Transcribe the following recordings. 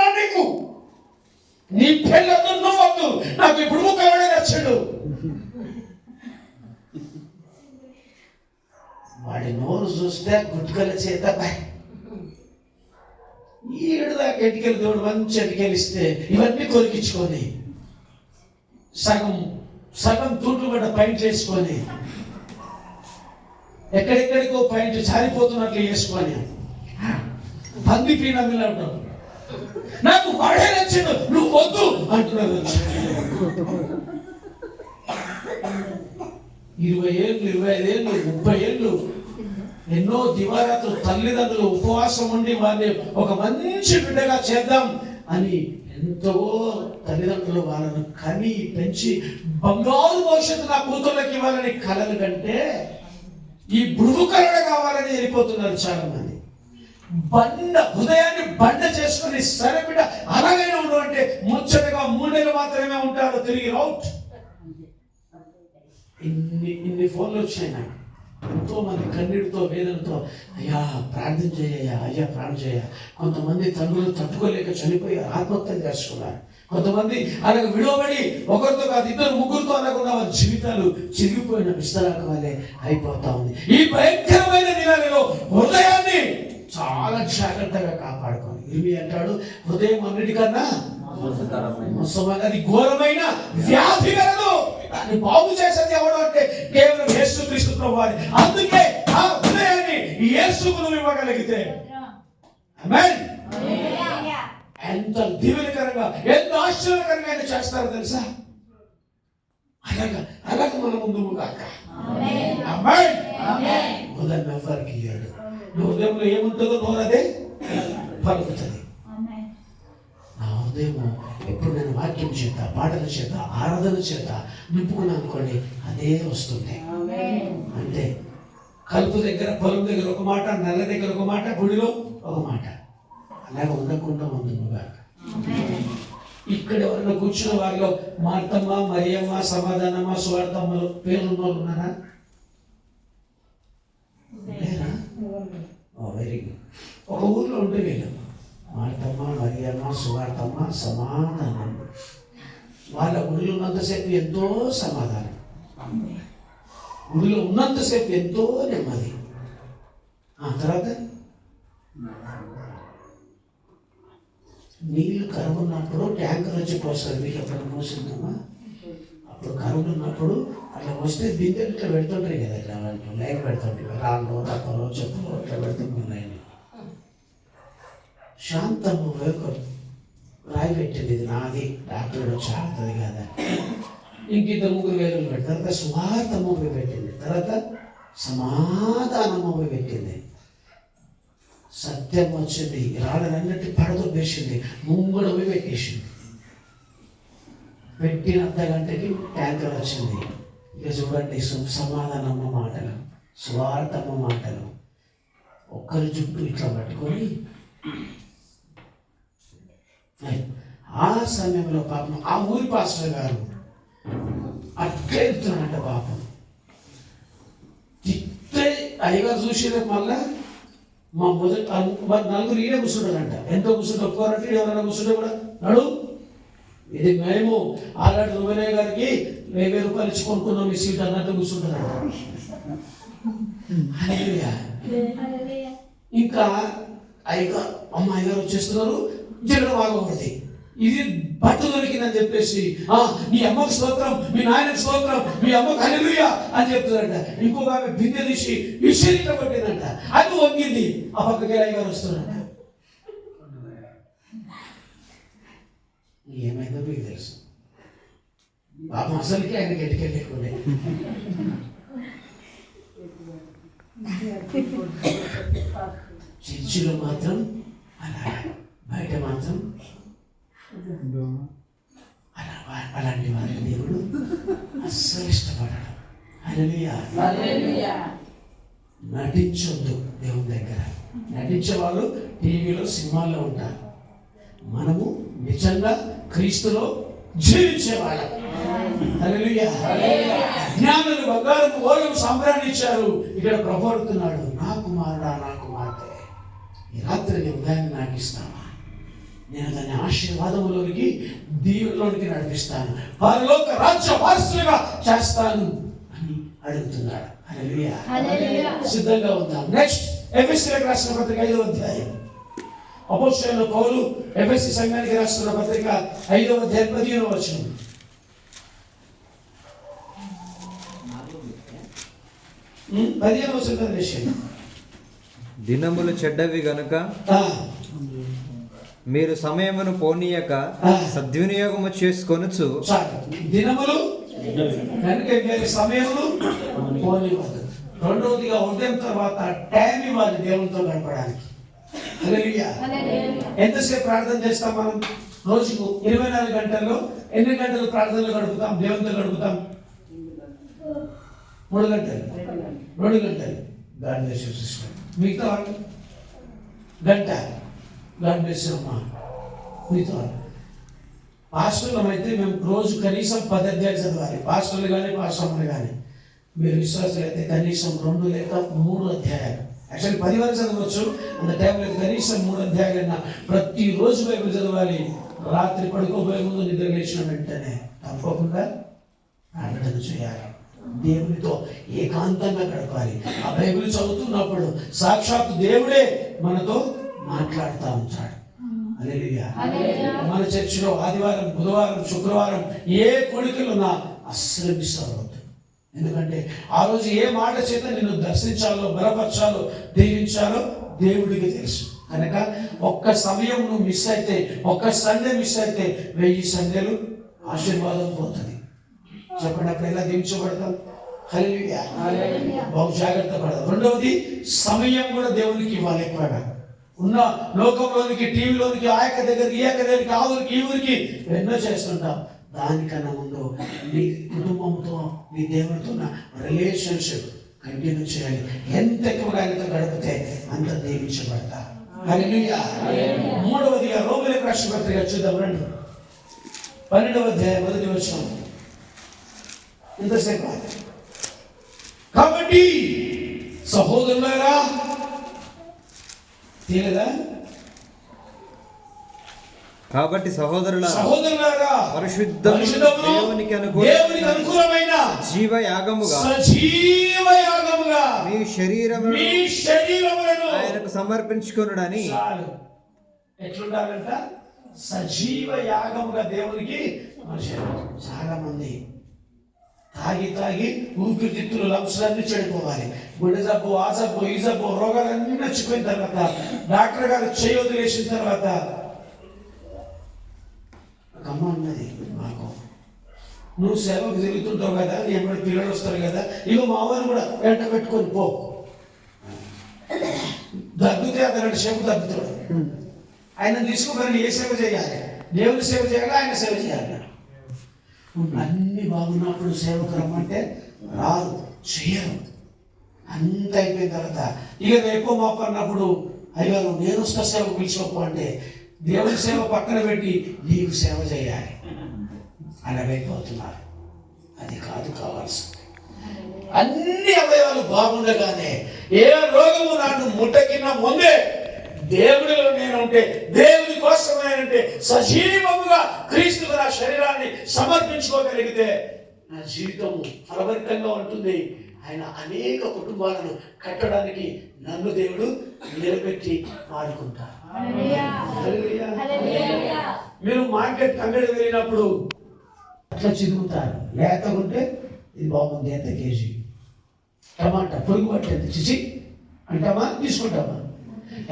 అన్నా నీకు నీ పెళ్ళొద్దు నువ్వద్దు. నాకు ఇప్పుడు ముక్కలవాడే నచ్చాడు. వాడి నోరు చూస్తే గుడ్కల చేత బై ఈడు దాకా ఎటుకెళ్ళి దేవుడు మంచి ఎటుకెళ్ళి ఇస్తే ఇవన్నీ కొరికించుకొని సగం సగం తూట్లు పడ్డ పైంట్లు వేసుకొని ఎక్కడెక్కడికో పైంట్లు జారిపోతున్నట్లు వేసుకొని పంది పీనమిల్ అంటారు నాకు వాడే నచ్చిండు. నువ్వు వద్దు అంటున్నారు ఇరవై ఏళ్ళు ఇరవై ఐదేళ్ళు ముప్పై ఏళ్ళు ఎన్నో దివారాత్రులు తల్లిదండ్రులు ఉపవాసం ఉండి వారిని ఒక మంచి బిడ్డగా చేద్దాం అని ఎంతో తల్లిదండ్రులు వాళ్ళను కని పెంచి బంగారు భవిష్యత్తు నా కూతుర్లకి ఇవ్వాలని కలలు కంటే ఈ బుడుగు కలడ కావాలని వెళ్ళిపోతున్నారు చాలా మంది బండ హృదయాన్ని బండ చేసుకుని సరే బిడ్డ అలాగైనా ఉండు అంటే ముచ్చటగా మూడు నెలలు మాత్రమే ఉంటారు తిరిగి అవుట్. ఇన్ని ఇన్ని ఫోన్లు వచ్చినాయి నాకు. ఎంతో మంది కన్నీటితో వేదనతో అయ్యా ప్రార్థన చేయ్యా అయ్యా ప్రార్థన చేయ కొంతమంది తండ్రులు తట్టుకోలేక చనిపోయారు ఆత్మహత్యలు చేసుకున్నారు. కొంతమంది అలాగ విడవబడి ఒకరితో కాదు ఇద్దరు ముగ్గురితో అనకుండా వారి జీవితాలు చిరిగిపోయిన విస్తరాక వల్లే అయిపోతా ఉంది. ఈ భయంకరమైన దినాలలో హృదయాన్ని చాలా జాగ్రత్తగా కాపాడుకోవాలి. ఇరిమి అంటాడు? హృదయం అన్నిటికన్నా మోసమైన అది ఘోరమైన వ్యాధి కలదు. దాన్ని బాగు చేసేది ఎవడు అంటే కేవలం యేసు క్రీస్తు ప్రభువారి అందుకే ఆ హృదయాన్ని యేసుకు నువ్వు ఇవ్వగలిగితే. ఎంత దీవెనకరంగా ఎంత ఆశ్చర్యకరంగా ఆయన చేస్తారో తెలుసా? అలాగా అలాగ మన ముందు కాక. ఆమేన్ హృదయం ఎవరికి ఇయ్యాడు హృదయంలో ఏముంటుందో నోరు అదే పలుకుతుంది నా హృదయం ఎప్పుడు నేను వాక్యం చేత పాటల చేత ఆరాధన చేత నింపుకున్నాను అనుకోండి అదే వస్తుంది. అంటే కలుపు దగ్గర పొలం దగ్గర ఒక మాట నెల దగ్గర ఒక మాట గుడిలో ఒక మాట. అలాగే ఉండకుండా ఉందిగా ఇక్కడ ఎవరైనా కూర్చున్న వారిలో మార్తమ్మ మరియమ్మ సమాధానమ్మ స్వార్థమ్మలు పేర్లు ఉన్నారా? వెరీ గుడ్ ఒక ఊర్లో ఉంటే వీళ్ళు మార్తమ్మ మరియమ్మ సువార్తమ్మ సమాధానం వాళ్ళ గుడిలో ఉన్నంతసేపు ఎంతో సమాధానం గుడిలో ఉన్నంతసేపు ఎంతో నెమ్మది ఆ తర్వాత నీళ్ళు కరువు ఉన్నప్పుడు ట్యాంకర్ వచ్చి పోస్తారు మీకు ఎక్కడ మోసిందమ్మా అప్పుడు కరువులు ఉన్నప్పుడు అట్లా వస్తే బిందెలు ఇట్లా పెడుతుంటారు కదా ఇట్లా వాళ్ళు లైన్ పెడుతుంటారు. రాళ్ళు రప్పలు చెప్పులు ఇట్లా పెడుతుంటారు లైన్ శాంతమ్మ ఒక రాయి పెట్టింది ఇది నాది డాక్టర్ వచ్చి ఆడుతుంది కదా. ఇంక ఇద్దరు ముగ్గురు వేలు పెట్టి తర్వాత సువార్తమ్మ పెట్టింది. తర్వాత సమాధానము పెట్టింది. సత్యం వచ్చింది. రాళ్ళనన్నిటి పడతో వేసింది ముంగడ పోయి పెట్టేసింది. పెట్టిన అర్ధ గంటకి ట్యాంకర్ వచ్చింది. ఇక చూడండి సు- సమాధానమ్మ మాటలు స్వార్థమ్మ మాటలు. ఒక్కరి చుట్టూ ఇట్లా పట్టుకొని ఆ సమయంలో పాపం ఆ ఊరి పాస్టర్ గారు అట్లే వెళ్తున్నాడంట పాపం. తిట్టే అయ్యగా చూసేదే మళ్ళా మా మొదటి నలుగురు ఈడే కూర్చుంటారంట. ఎంతో కూర్చుంటే ఒక్కరంటే ఎవరైనా కూర్చుంటే కూడా నడు ఇది మేము ఆల్రెడీ రుమనయ్య గారికి వెయ్యి రూపాయలు ఇచ్చి కొనుక్కున్నాం ఈ సీట్ అన్నట్టు కూర్చుంటారంట ఇంకా అయ్యగారు అమ్మ గారు వచ్చేస్తున్నారు జగన్ బాగోకూడదు ఇది బట్ట దొరికిందని చెప్పేసి ఆ నీ అమ్మకు స్తోత్రం మీ నాయనకు స్తోత్రం మీ అమ్మకు హల్లెలూయా అని చెప్తున్నారంట. ఇంకొక ఆమె బిందె తీసి విషయంగా పట్టిందంట అది వంగింది. ఆ పక్కకి అయ్యగారు వస్తున్నారంట ఏమైందో మీకు తెలుసు. పాపం అసలుకి ఆయన గట్టికెళ్ళకుండే చర్చిలో మాత్రం అలా బయట మాత్రం అలా అలాంటి వారిని దేవుడు అస్సలు ఇష్టపడడు. నటించొద్దు దేవుని దగ్గర. నటించే వాళ్ళు టీవీలో సినిమాల్లో ఉంటారు. మనము నిజంగా క్రీస్తులో జీవించే వాళ్ళం. హల్లెలూయా. జ్ఞానులు బంగారం సాంబ్రాన్ని ఇచ్చారు. ఇక్కడ ప్రభడుతున్నాడు నా కుమారుడా నా కుమార్తె ఈ రాత్రి నీ ఉదయాన్ని నాకు ఇస్తావా? నేను దాన్ని ఆశీర్వాదములోనికి దీవుల్లోనికి నడిపిస్తాను. పరలోక రాజ్య వారసులుగా చేస్తాను అని అడుగుతున్నాడు. సిద్ధంగా ఉందాం. నెక్స్ట్ ఎఫ్ఎస్సీలకు రాసిన పత్రిక ఐదవ అధ్యాయం. అపోషణ పౌలు ఎఫ్ఎస్సి సంఘానికి రాస్తున్న పత్రిక ఐదవ అధ్యాయం పదిహేను ఉమ్, పదిహేను వచనం విషయం. దినములు చెడ్డవి గనుక మీరు సమయమును పోనీయక. సద్వినియోగము చేసుకొనుచు చాలు. దినములు కనుక వేరే సమయములు పోనివ్వదు రెండవదిగా ఉదయం తర్వాత టైం ఇవ్వాలి దేవునితో గడపడానికి. ఎంతసేపు ప్రార్థన చేస్తాం మనం? రోజుకు ఇరవై నాలుగు గంటల్లో ఎన్ని గంటలు ప్రార్థనలు గడుపుతాం? దేవునితో గడుపుతాం? మూడు గంటలు. రెండు గంటలు. గాడ్ బ్లెస్ యూ సిస్టర్ మిగతా వాళ్ళు గంట. గాడ్ బ్లెస్ అమ్మా. మిగతా వాళ్ళు పాస్టర్లం అయితే మేము రోజు కనీసం పది అధ్యాయాలు చదవాలి. పాస్టర్లు కానీ పాస్టర్లు కానీ మీరు విశ్వాసాలు అయితే కనీసం రెండు లేక మూడు అధ్యాయాలు. యాక్చువల్లీ పది వరకు చదవచ్చు. అంత టైం లేదు. కనీసం మూడు అధ్యాయాలన్నా ప్రతిరోజు బైబిల్ చదవాలి. రాత్రి పడుకోబోయే ముందు నిద్ర లేచిన వెంటనే తప్పకుండా ప్రార్థన చేయాలి. దేవునితో ఏకాంతంగా గడపాలి. ఆ బైబిల్ చదువుతున్నప్పుడు సాక్షాత్ దేవుడే మనతో మాట్లాడుతూ ఉంటాడు. మన చర్చిలో ఆదివారం బుధవారం శుక్రవారం ఏ కొడుకులున్నా అవ్వద్దు ఎందుకంటే ఆ రోజు ఏ మాట చేత నిన్ను దర్శించాలో బలపరచాలో దీవించాలో దేవుడికి తెలుసు. కనుక ఒక్క సమయం నువ్వు మిస్ అయితే ఒక్క సండే మిస్ అయితే వెయ్యి సండేలు ఆశీర్వాదం పోతుంది. చెప్పండి అప్పుడు ఎలా దీవించబడతాం. బహు జాగ్రత్త పడదు. రెండవది సమయం కూడా దేవునికి ఇవ్వాలి ఎక్కువగా ఉన్న లోకంలోనికి టీవీలోనికి ఆ యొక్క దగ్గరికి ఈ యొక్క దగ్గరికి ఆ ఊరికి ఈ ఊరికి ఎన్నో చేస్తుంటాం. దానికన్నా ముందు మీ కుటుంబంతో మీ దేవుడితో ఉన్న రిలేషన్షిప్ కంటిన్యూ చేయాలి. ఎంత ఎక్కువగా ఆయనతో గడిపితే అంత దీవించబడతా. మూడవదిగా రోమిలకు రాష్ట్ర చూద్దాం రండి. పన్నెండవ అధ్యాయం మొదటి వచ్చాం ఇంతసేపు కాబట్టి సహోదరులారా తీయలేదా? కాబట్టి సహోదరుల సహోదరులారా పరిశుద్ధమును, దేవునికి దేవునికి అనుకూలమైన జీవ యాగముగా సజీవ యాగముగా మీ శరీరమును మీ శరీరములను ఆయనకు సమర్పించుకొనుడని ఎట్లుండాలంట? సజీవ యాగముగా దేవునికి మనుషులు చాలా మంది తాగి తాగి ఊపిరితిత్తులు లంప్స్లన్నీ చెడిపోవాలి. గుండె జబ్బు ఆ జబ్బు ఈ జబ్బు రోగాలన్నీ నచ్చిపోయిన తర్వాత డాక్టర్ గారు చేయి వదిలేసిన తర్వాత అమ్మ ఉన్నది మాకు. నువ్వు సేవకు తిరుగుతుంటావు కదా నీ ఎమ్మడి పిల్లలు వస్తారు కదా ఇగో మా కూడా వెంట పెట్టుకొని పో. దగ్గుతే అతను సేపు దగ్గుతాడు ఆయన తీసుకుని ఏ సేవ చేయాలి? దేవుని సేవ చేయాలి? ఆయన సేవ చేయాలి? అన్ని బాగున్నప్పుడు సేవకు రమ్మంటే రాదు చేయరు అంత అయిపోయిన తర్వాత ఇక రేపో మాపు అన్నప్పుడు అయ్యారు నేను వస్తా సేవ పిలుచుకోపో అంటే దేవుని సేవ పక్కన పెట్టి నీకు సేవ చేయాలి. అనవైపోతున్నారు అది కాదు కావాల్సింది. అన్ని అవయవాలు బాగుండగానే ఏ రోగము నాడు ముట్టకిన్న ముందే దేవుడిలో నేనుంటే దేవుని కోసం సజీవముగా క్రీస్తుకు నా శరీరాన్ని సమర్పించుకోగలిగితే నా జీవితము ఫలభరితంగా ఉంటుంది. ఆయన అనేక కుటుంబాలను కట్టడానికి నన్ను దేవుడు నిలబెట్టి హల్లెలూయా. మీరు మార్కెట్ అంగడి వెళ్ళినప్పుడు అట్లా చిరుగుతారు లేతకుంటే ఇది బాగుంది ఎంత కేజీ. టమాటా పురుగు పట్టేది చిచి. అంటామా తీసుకుంటామా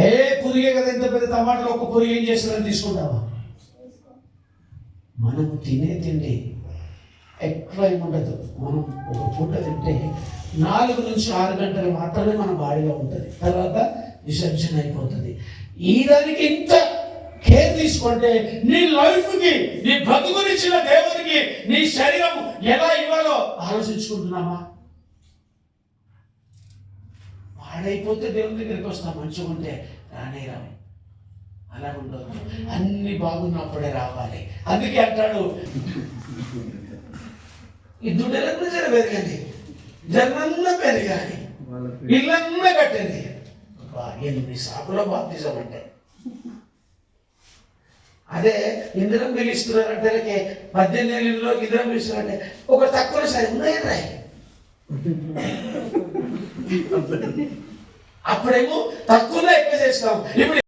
ఏ పురుగే కదా ఎంత పెద్ద టమాటాలు ఒక పురుగు ఏం చేస్తుందని తీసుకుంటామా మనం తినే తిండి ఎక్కువ ఏముండదు ఉండదు మనం ఒక పూట తింటే నాలుగు నుంచి ఆరు గంటలు మాత్రమే మన బాడీలో ఉంటుంది. తర్వాత విసర్జన అయిపోతుంది. ఈ దానికి ఇంత కేర్ తీసుకుంటే నీ లైఫ్కి నీ బ్రతుకునిచ్చిన దేవునికి నీ శరీరం ఎలా ఇవ్వాలో ఆలోచించుకుంటున్నామా? పాడైపోతే దేవుని దగ్గరికి వస్తాం. మంచిగా ఉంటే రానే రావు అలా ఉండదు అన్ని బాగున్నప్పుడే రావాలి. అందుకే అంటాడు ఈ దుడ్డలన్నీ జర పెరగండి జన్మన్నా పెరగాలి ఇల్లన్నా కట్టండి అబ్బా, ఎన్ని సాకులో బాప్తిజం అంటే. అదే ఇందిరం పిలుస్తున్నారంటే పద్దెనిమిది ఏళ్ళలో ఇందిరం పిలుస్తున్నారంటే ఒక తక్కువ సరే ఉన్నాయి రాయి అప్పుడేమో తక్కువలో ఎక్కువ చేస్తాం. ఇప్పుడు